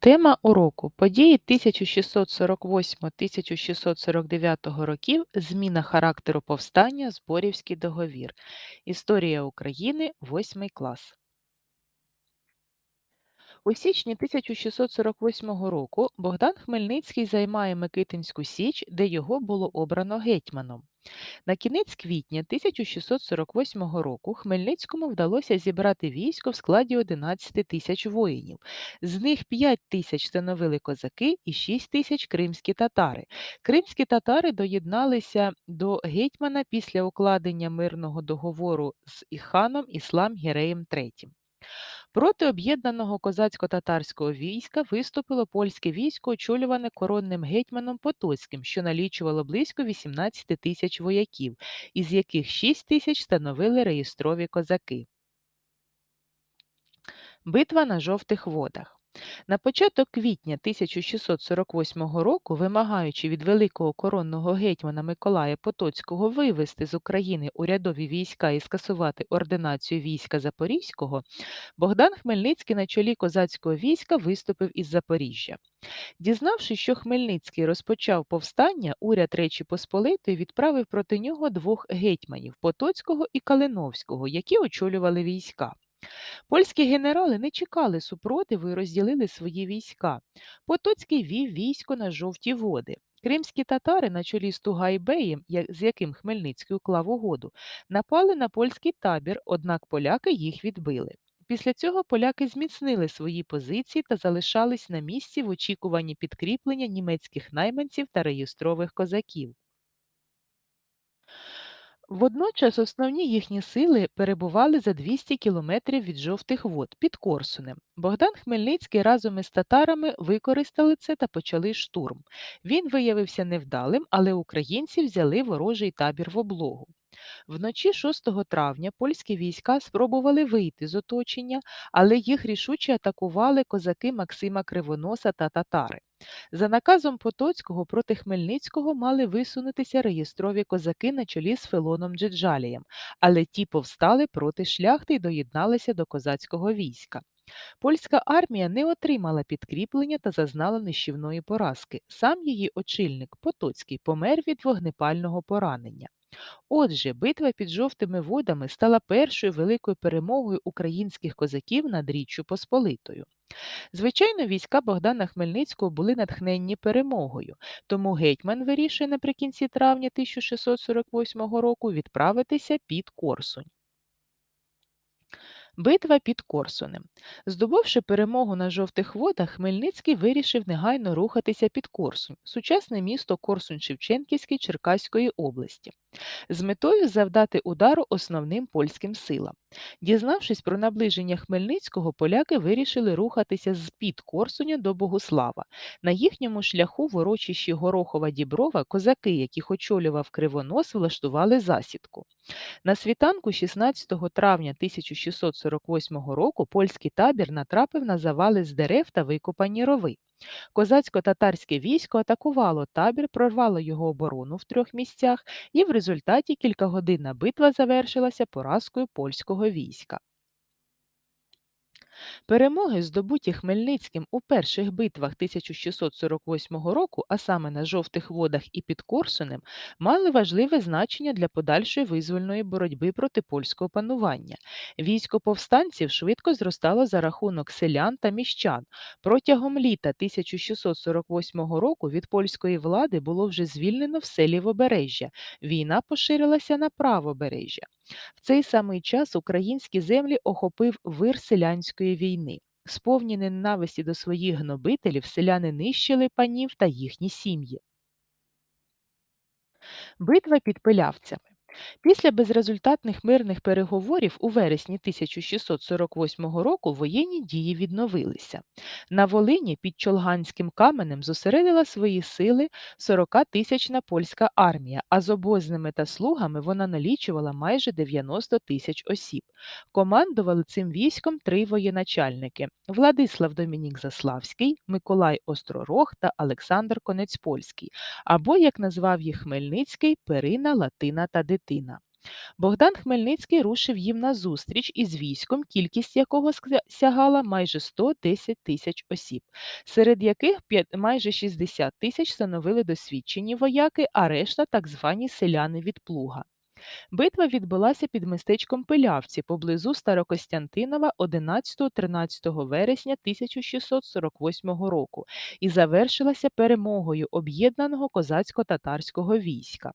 Тема уроку події 1648-1649 років, зміна характеру повстання, Зборівський договір. Історія України, 8 клас. У січні 1648 року Богдан Хмельницький займає Микитинську Січ, де його було обрано гетьманом. На кінець квітня 1648 року Хмельницькому вдалося зібрати військо в складі 11 тисяч воїнів. З них 5 тисяч становили козаки і 6 тисяч кримські татари. Кримські татари доєдналися до гетьмана після укладення мирного договору з Іханом Іслам Гіреєм III. Проти об'єднаного козацько-татарського війська виступило польське військо, очолюване коронним гетьманом Потоцьким, що налічувало близько 18 тисяч вояків, із яких 6 тисяч становили реєстрові козаки. Битва на жовтих водах. На початок квітня 1648 року, вимагаючи від великого коронного гетьмана Миколая Потоцького вивести з України урядові війська і скасувати ординацію війська Запорізького, Богдан Хмельницький на чолі козацького війська виступив із Запоріжжя. Дізнавшись, що Хмельницький розпочав повстання, уряд Речі Посполитої відправив проти нього двох гетьманів Потоцького і Калиновського, які очолювали війська. Польські генерали не чекали супротиву і розділили свої війська. Потоцький вів військо на жовті води. Кримські татари, на чолі з Тугайбеєм, з яким Хмельницький уклав угоду, напали на польський табір, однак поляки їх відбили. Після цього поляки зміцнили свої позиції та залишались на місці в очікуванні підкріплення німецьких найманців та реєстрових козаків. Водночас основні їхні сили перебували за 200 кілометрів від жовтих вод під Корсунем. Богдан Хмельницький разом із татарами використали це та почали штурм. Він виявився невдалим, але українці взяли ворожий табір в облогу. Вночі 6 травня польські війська спробували вийти з оточення, але їх рішуче атакували козаки Максима Кривоноса та татари. За наказом Потоцького проти Хмельницького мали висунутися реєстрові козаки на чолі з Филоном Джеджалієм, але ті повстали проти шляхти і доєдналися до козацького війська. Польська армія не отримала підкріплення та зазнала нищівної поразки. Сам її очільник Потоцький помер від вогнепального поранення. Отже, битва під жовтими водами стала першою великою перемогою українських козаків над Річчю Посполитою. Звичайно, війська Богдана Хмельницького були натхненні перемогою, тому гетьман вирішує наприкінці травня 1648 року відправитися під Корсунь. Битва під Корсунем. Здобувши перемогу на жовтих водах, Хмельницький вирішив негайно рухатися під Корсунь, сучасне місто Корсунь-Шевченківський Черкаської області з метою завдати удару основним польським силам. Дізнавшись про наближення Хмельницького, поляки вирішили рухатися з під Корсуня до Богуслава. На їхньому шляху в урочищі Горохова Діброва козаки, яких очолював Кривонос, влаштували засідку. На світанку 16 травня 1648 року польський табір натрапив на завали з дерев та викопані рови. Козацько-татарське військо атакувало табір, прорвало його оборону в трьох місцях, і в результаті кількагодинна битва завершилася поразкою польського війська. Перемоги, здобуті Хмельницьким у перших битвах 1648 року, а саме на жовтих водах і під Корсунем, мали важливе значення для подальшої визвольної боротьби проти польського панування. Військо повстанців швидко зростало за рахунок селян та міщан. Протягом літа 1648 року від польської влади було вже звільнено все лівобережжя. Війна поширилася на правобережжя. В цей самий час українські землі охопив вир селянської війни. Сповні ненависті до своїх гнобителів селяни нищили панів та їхні сім'ї. Битва під пилявцями. Після безрезультатних мирних переговорів у вересні 1648 року воєнні дії відновилися. На Волині під Чолганським каменем зосередила свої сили 40-тисячна польська армія, а з обозними та слугами вона налічувала майже 90 тисяч осіб. Командували цим військом три воєначальники Владислав Домінік Заславський, Миколай Остророг та Олександр Конецьпольський, або, як назвав їх Хмельницький, Перина, Латина та Дитина. Богдан Хмельницький рушив їм назустріч із військом, кількість якого сягала майже 110 тисяч осіб, серед яких майже 60 тисяч становили досвідчені вояки, а решта так звані селяни від плуга. Битва відбулася під містечком Пилявці поблизу Старокостянтинова 11-13 вересня 1648 року і завершилася перемогою об'єднаного козацько-татарського війська.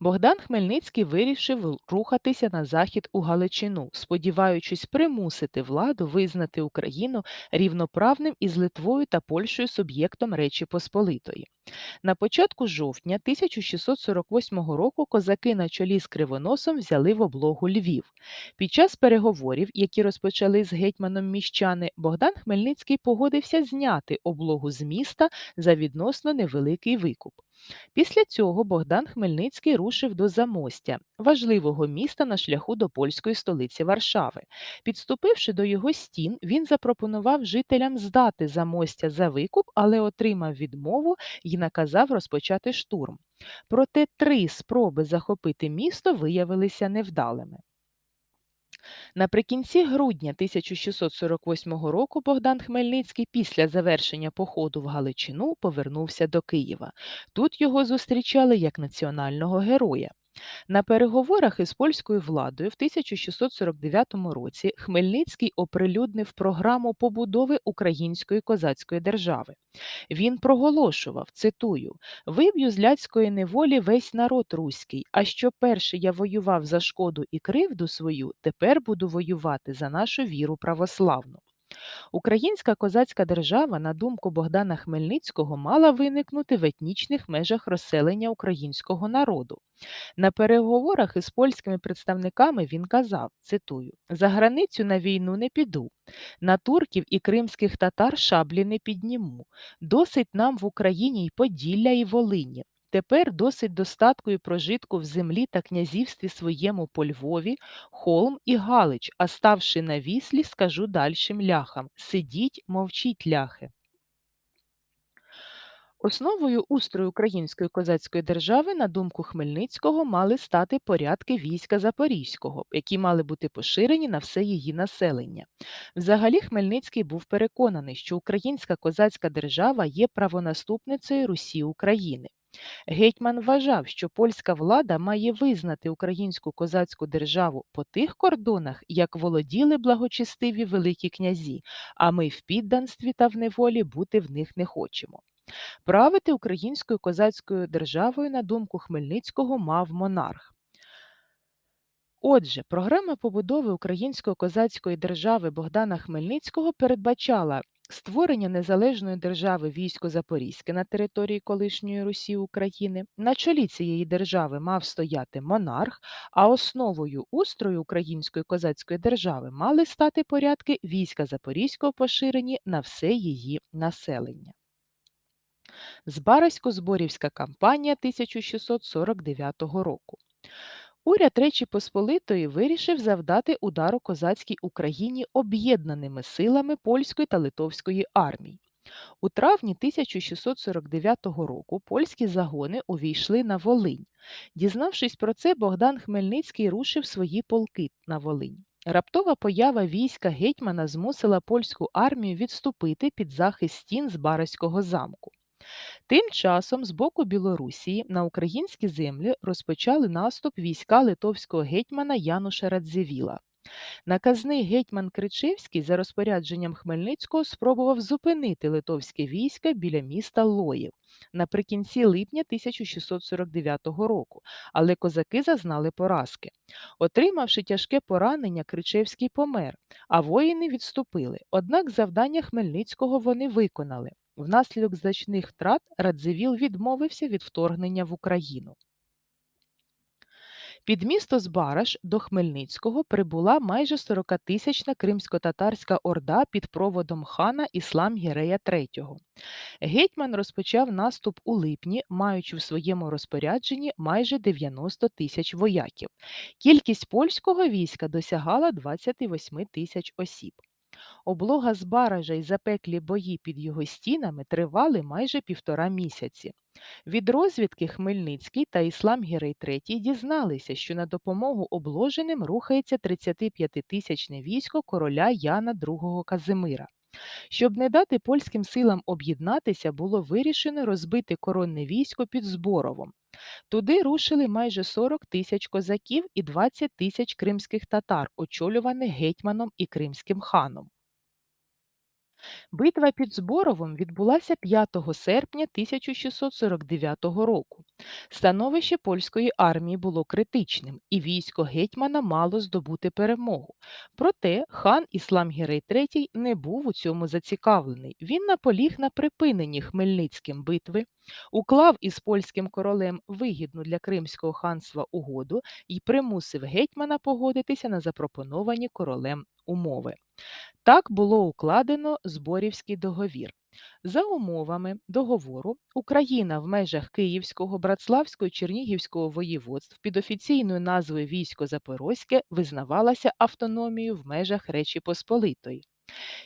Богдан Хмельницький вирішив рухатися на захід у Галичину, сподіваючись примусити владу визнати Україну рівноправним із Литвою та Польщею суб'єктом Речі Посполитої. На початку жовтня 1648 року козаки на чолі з Кривоносом взяли в облогу Львів. Під час переговорів, які розпочали з гетьманом міщани, Богдан Хмельницький погодився зняти облогу з міста за відносно невеликий викуп. Після цього Богдан Хмельницький рушив до Замостя, важливого міста на шляху до польської столиці Варшави. Підступивши до його стін, він запропонував жителям здати Замостя за викуп, але отримав відмову і наказав розпочати штурм. Проте три спроби захопити місто виявилися невдалими. Наприкінці грудня 1648 року Богдан Хмельницький після завершення походу в Галичину повернувся до Києва. Тут його зустрічали як національного героя. На переговорах із польською владою в 1649 році Хмельницький оприлюднив програму побудови української козацької держави. Він проголошував, цитую: Виб'ю з ляцької неволі весь народ руський, а що перше я воював за шкоду і кривду свою, тепер буду воювати за нашу віру православну. Українська козацька держава, на думку Богдана Хмельницького, мала виникнути в етнічних межах розселення українського народу. На переговорах із польськими представниками він казав: цитую: за границю на війну не піду, на турків і кримських татар шаблі не підніму. Досить нам в Україні й Поділля, і Волині. Тепер досить достатку і прожитку в землі та князівстві своєму по Львові, Холм і Галич, а ставши на віслі, скажу дальшим ляхам сидіть, мовчіть ляхи. Основою устрою української козацької держави, на думку Хмельницького, мали стати порядки війська Запорізького, які мали бути поширені на все її населення. Взагалі, Хмельницький був переконаний, що українська козацька держава є правонаступницею Русі України. Гетьман вважав, що польська влада має визнати українську козацьку державу по тих кордонах, як володіли благочестиві великі князі, а ми в підданстві та в неволі бути в них не хочемо. Правити українською козацькою державою, на думку Хмельницького, мав монарх. Отже, програма побудови української козацької держави Богдана Хмельницького передбачала створення незалежної держави військо Запорізьке на території колишньої Русі України. На чолі цієї держави мав стояти монарх, а основою устрою української козацької держави мали стати порядки війська Запорізького поширені на все її населення. Збарасько-зборівська кампанія 1649 року. Уряд Речі Посполитої вирішив завдати удару козацькій Україні об'єднаними силами польської та литовської армій. У травні 1649 року польські загони увійшли на Волинь. Дізнавшись про це, Богдан Хмельницький рушив свої полки на Волинь. Раптова поява війська гетьмана змусила польську армію відступити під захист стін з Бараського замку. Тим часом з боку Білорусії на українські землі розпочали наступ війська литовського гетьмана Януша Радзивіла. Наказний гетьман Кричевський за розпорядженням Хмельницького спробував зупинити литовське військо біля міста Лоїв наприкінці липня 1649 року, але козаки зазнали поразки. Отримавши тяжке поранення, Кричевський помер, а воїни відступили. Однак завдання Хмельницького вони виконали. Внаслідок значних втрат Радзивіл відмовився від вторгнення в Україну. Під місто Збараш до Хмельницького прибула майже 40-тисячна кримсько-татарська орда під проводом хана Іслам Гірея III. Гетьман розпочав наступ у липні, маючи в своєму розпорядженні майже 90 тисяч вояків. Кількість польського війська досягала 28 тисяч осіб. Облога Збаража й запеклі бої під його стінами тривали майже півтора місяці. Від розвідки Хмельницький та Іслам Гірей III дізналися, що на допомогу обложеним рухається 35-тисячне військо короля Яна II Казимира. Щоб не дати польським силам об'єднатися, було вирішено розбити коронне військо під Зборовом. Туди рушили майже 40 тисяч козаків і 20 тисяч кримських татар, очолюваних гетьманом і кримським ханом. Битва під Зборовом відбулася 5 серпня 1649 року. Становище польської армії було критичним, і військо гетьмана мало здобути перемогу. Проте хан Іслам Гірей III не був у цьому зацікавлений. Він наполіг на припиненні Хмельницьким битви, уклав із польським королем вигідну для Кримського ханства угоду і примусив гетьмана погодитися на запропоновані королем умови. Так було укладено Зборівський договір. За умовами договору Україна в межах Київського, Братславського і Чернігівського воєводств під офіційною назвою Військо Запорозьке визнавалася автономією в межах Речі Посполитої.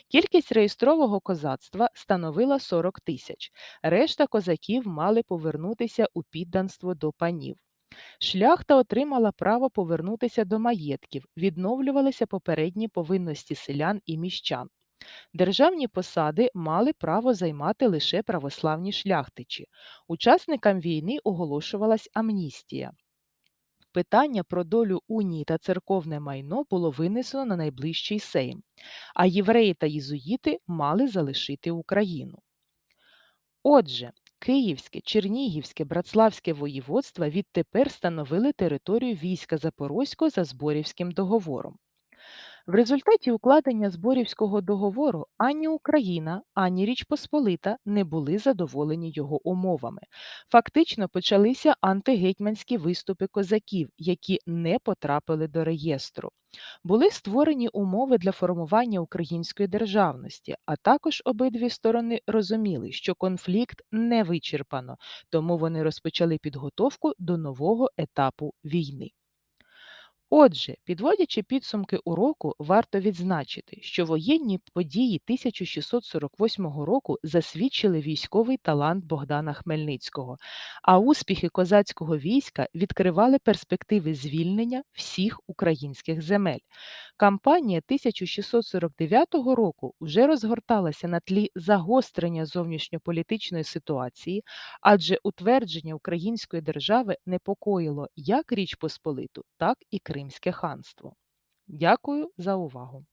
Кількість реєстрового козацтва становила 40 тисяч. Решта козаків мали повернутися у підданство до панів. Шляхта отримала право повернутися до маєтків, відновлювалися попередні повинності селян і міщан. Державні посади мали право займати лише православні шляхтичі. Учасникам війни оголошувалась амністія. Питання про долю унії та церковне майно було винесено на найближчий сейм, а євреї та єзуїти мали залишити Україну. Отже, Київське, Чернігівське, Братславське воєводства відтепер становили територію війська Запорозького за Зборівським договором. В результаті укладення Зборівського договору ані Україна, ані Річ Посполита не були задоволені його умовами. Фактично почалися антигетьманські виступи козаків, які не потрапили до реєстру. Були створені умови для формування української державності, а також обидві сторони розуміли, що конфлікт не вичерпано, тому вони розпочали підготовку до нового етапу війни. Отже, підводячи підсумки уроку, варто відзначити, що воєнні події 1648 року засвідчили військовий талант Богдана Хмельницького, а успіхи козацького війська відкривали перспективи звільнення всіх українських земель. Кампанія 1649 року вже розгорталася на тлі загострення зовнішньополітичної ситуації, адже утвердження української держави непокоїло як Річ Посполиту, так і Кримське ханство. Дякую за увагу!